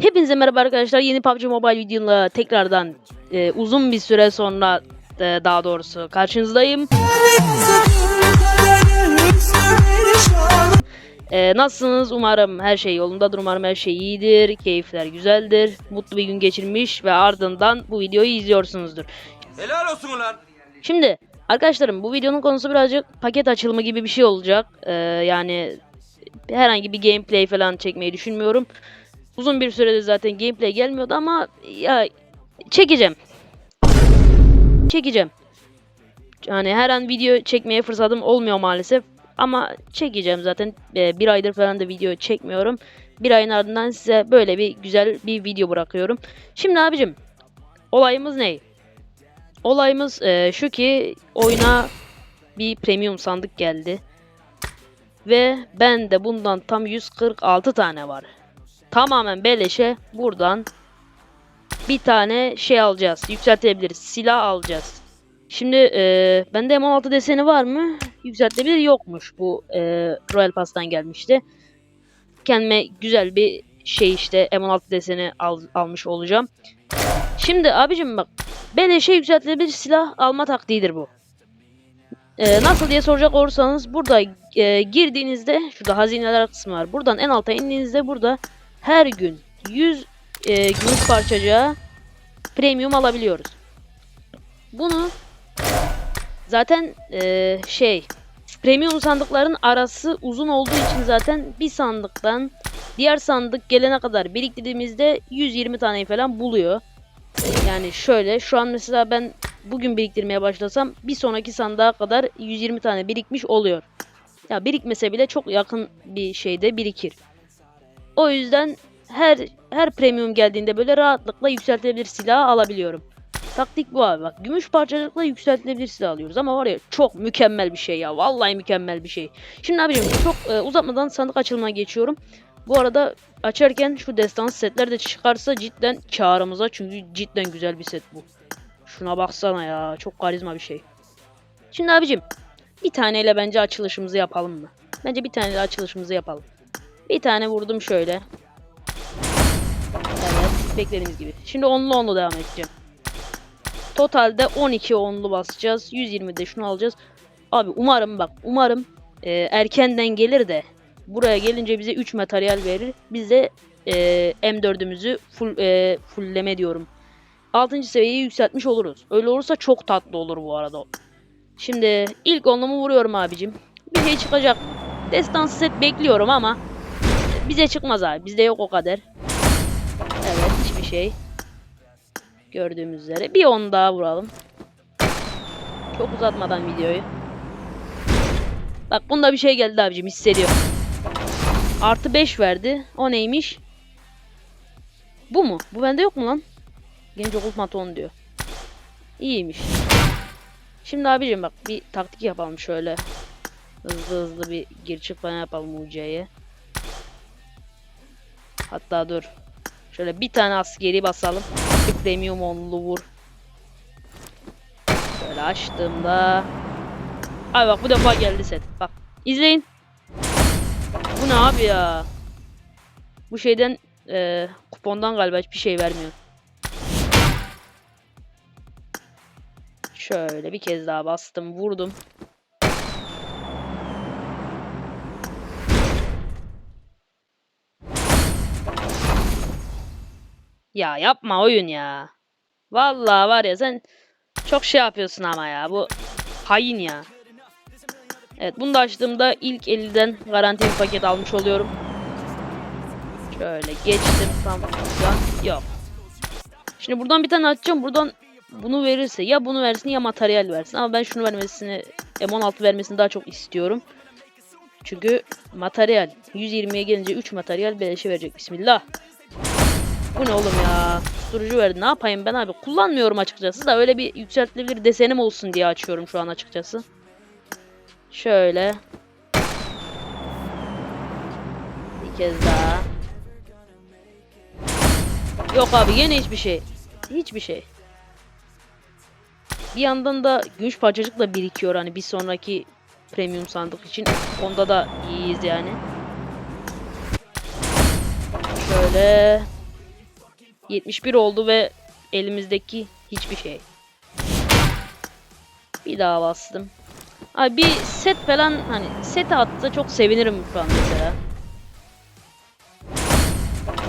Hepinize merhaba arkadaşlar. Yeni PUBG Mobile videomla tekrardan e, uzun bir süre sonra e, daha doğrusu karşınızdayım. E, nasılsınız? Umarım her şey yolundadır. Umarım her şey iyidir. Keyifler güzeldir. Mutlu bir gün geçirmiş ve ardından bu videoyu izliyorsunuzdur. Helal olsun ulan. Şimdi arkadaşlarım bu videonun konusu birazcık paket açılımı gibi bir şey olacak. Ee, yani herhangi bir gameplay falan çekmeyi düşünmüyorum. Uzun bir süredir zaten gameplay gelmiyordu ama ya çekeceğim. Çekeceğim. Yani her an video çekmeye fırsatım olmuyor maalesef. Ama çekeceğim zaten. Ee, bir aydır falan da video çekmiyorum. Bir ayın ardından size böyle bir güzel bir video bırakıyorum. Şimdi abicim olayımız ne? Olayımız e, şu ki oyuna bir premium sandık geldi. Ve ben de bundan tam 146 tane var. Tamamen beleşe buradan bir tane şey alacağız. Yükseltebiliriz. Silah alacağız. Şimdi e, bende M16 deseni var mı? Yükseltebilir yokmuş. Bu e, Royal Pass'tan gelmişti. Kendime güzel bir şey işte M16 deseni al- almış olacağım. Şimdi abicim bak Beleşe yükseltilebilir silah alma taktiğidir bu. Ee, nasıl diye soracak olursanız burada e, girdiğinizde şurada hazineler kısmı var. Buradan en alta indiğinizde burada her gün 100 e, gümüş parçacığa premium alabiliyoruz. Bunu zaten e, şey premium sandıkların arası uzun olduğu için zaten bir sandıktan diğer sandık gelene kadar biriktirdiğimizde 120 taneyi falan buluyor. Yani şöyle şu an mesela ben bugün biriktirmeye başlasam bir sonraki sandığa kadar 120 tane birikmiş oluyor. Ya birikmese bile çok yakın bir şeyde birikir. O yüzden her her premium geldiğinde böyle rahatlıkla yükseltilebilir silah alabiliyorum. Taktik bu abi bak. Gümüş parçacıkla yükseltilebilir silah alıyoruz ama var ya çok mükemmel bir şey ya. Vallahi mükemmel bir şey. Şimdi abicim çok e, uzatmadan sandık açılımına geçiyorum. Bu arada açarken şu destans setler de çıkarsa cidden karımıza çünkü cidden güzel bir set bu. Şuna baksana ya çok karizma bir şey. Şimdi abicim bir taneyle bence açılışımızı yapalım mı? Bence bir taneyle açılışımızı yapalım. Bir tane vurdum şöyle. Evet beklediğimiz gibi. Şimdi onlu onlu devam edeceğim. Totalde 12 onlu basacağız. 120 de şunu alacağız. Abi umarım bak umarım e, erkenden gelir de buraya gelince bize 3 materyal verir. Biz de e, M4'ümüzü full, e, fullleme diyorum. 6. seviyeyi yükseltmiş oluruz. Öyle olursa çok tatlı olur bu arada. Şimdi ilk onlumu vuruyorum abicim. Bir şey çıkacak. Destansı set bekliyorum ama bize çıkmaz abi. Bizde yok o kadar. Evet hiçbir şey. Gördüğümüz üzere. Bir on daha vuralım. Çok uzatmadan videoyu. Bak bunda bir şey geldi abicim hissediyorum. Artı 5 verdi. O neymiş? Bu mu? Bu bende yok mu lan? Genç okul maton diyor. İyiymiş. Şimdi abicim bak bir taktik yapalım şöyle. Hızlı hızlı bir gir çık falan yapalım UC'ye. Hatta dur. Şöyle bir tane askeri basalım. Bir premium onlu vur. Şöyle açtığımda. Abi bak bu defa geldi set. Bak izleyin. Bu ne abi ya? Bu şeyden e, kupondan galiba hiçbir şey vermiyor. Şöyle bir kez daha bastım, vurdum. Ya yapma oyun ya. Vallahi var ya sen çok şey yapıyorsun ama ya. Bu hain ya. Evet bunu da açtığımda ilk 50'den garanti bir paket almış oluyorum. Şöyle geçtim tam buradan. Yok. Şimdi buradan bir tane açacağım. Buradan bunu verirse ya bunu versin ya materyal versin. Ama ben şunu vermesini M16 vermesini daha çok istiyorum. Çünkü materyal 120'ye gelince 3 materyal beleşe verecek. Bismillah. Bu ne oğlum ya? Susturucu verdi. Ne yapayım ben abi? Kullanmıyorum açıkçası da öyle bir yükseltilebilir desenim olsun diye açıyorum şu an açıkçası. Şöyle. Bir kez daha. Yok abi yine hiçbir şey. Hiçbir şey. Bir yandan da gümüş parçacıkla birikiyor hani bir sonraki premium sandık için. Onda da iyiyiz yani. Şöyle. 71 oldu ve elimizdeki hiçbir şey. Bir daha bastım. Abi bir set falan hani set atsa çok sevinirim şu an mesela.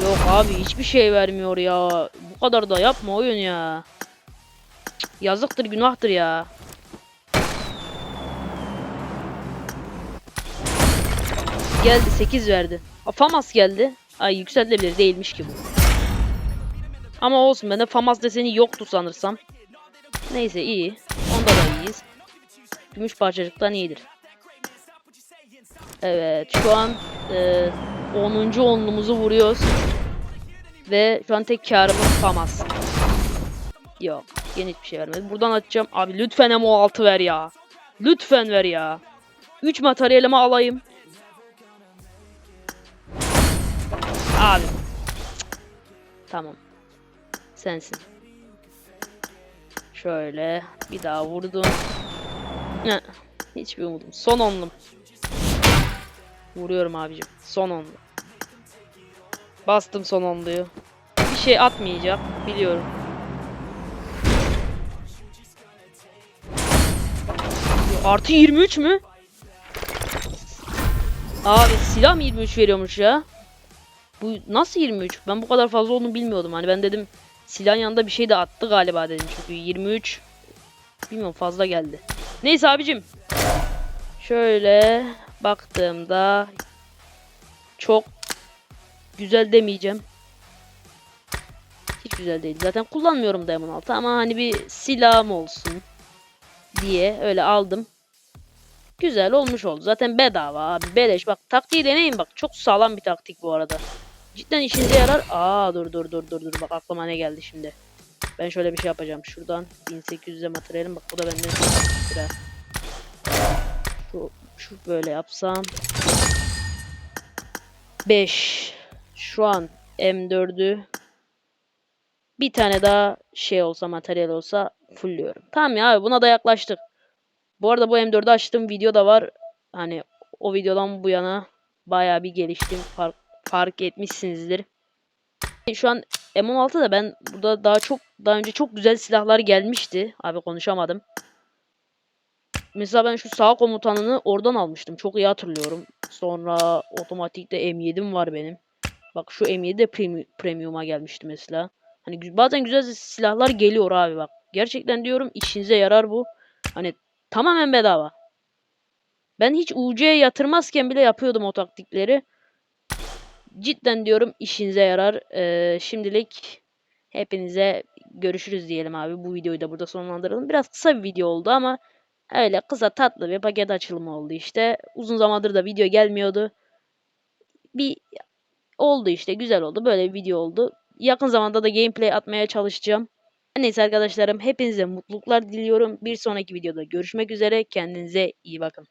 Yok abi hiçbir şey vermiyor ya. Bu kadar da yapma oyun ya. Yazıktır günahtır ya. Geldi 8 verdi. Famas geldi. Ay yükseltilebilir değilmiş ki bu. Ama olsun bende Famas deseni yoktu sanırsam. Neyse iyi. Onda da iyiyiz. Gümüş parçacıktan iyidir. Evet şu an e, 10. onlumuzu vuruyoruz. Ve şu an tek karımız Famas. Yok yine hiçbir şey vermedi. Buradan açacağım. Abi lütfen MO6 ver ya. Lütfen ver ya. 3 materyalimi alayım. Abi. Tamam. Sensin. Şöyle bir daha vurdum. Heh, Hiçbir umudum. Son onlum. Vuruyorum abicim. Son onlu. Bastım son onluyu. Bir şey atmayacak. Biliyorum. Artı 23 mü? Abi silah mı 23 veriyormuş ya? Bu nasıl 23? Ben bu kadar fazla olduğunu bilmiyordum. Hani ben dedim silahın yanında bir şey de attı galiba dedim. Çünkü 23 bilmiyorum fazla geldi. Neyse abicim. Şöyle baktığımda çok güzel demeyeceğim. Hiç güzel değil. Zaten kullanmıyorum da M16 ama hani bir silahım olsun diye öyle aldım. Güzel olmuş oldu. Zaten bedava abi. Beleş. Bak taktiği deneyin bak. Çok sağlam bir taktik bu arada. Cidden işinize yarar. Aa dur dur dur dur dur. Bak aklıma ne geldi şimdi. Ben şöyle bir şey yapacağım. Şuradan 1800'e materyalim. Bak bu da benden lira. Şu, şu böyle yapsam. 5. Şu an M4'ü bir tane daha şey olsa materyal olsa fullüyorum. Tamam ya abi buna da yaklaştık. Bu arada bu M4'ü açtığım video da var. Hani o videodan bu yana bayağı bir geliştim. Fark, fark etmişsinizdir. Şu an M16'da ben burada daha çok daha önce çok güzel silahlar gelmişti. Abi konuşamadım. Mesela ben şu sağ komutanını oradan almıştım. Çok iyi hatırlıyorum. Sonra otomatikte M7'm var benim. Bak şu M7 de premi- premium'a gelmişti mesela. Hani bazen güzel silahlar geliyor abi bak. Gerçekten diyorum işinize yarar bu. Hani tamamen bedava. Ben hiç UC'ye yatırmazken bile yapıyordum o taktikleri. Cidden diyorum işinize yarar. Ee, şimdilik hepinize görüşürüz diyelim abi. Bu videoyu da burada sonlandıralım. Biraz kısa bir video oldu ama öyle kısa tatlı bir paket açılımı oldu işte. Uzun zamandır da video gelmiyordu. Bir oldu işte güzel oldu. Böyle bir video oldu. Yakın zamanda da gameplay atmaya çalışacağım. Neyse arkadaşlarım hepinize mutluluklar diliyorum. Bir sonraki videoda görüşmek üzere. Kendinize iyi bakın.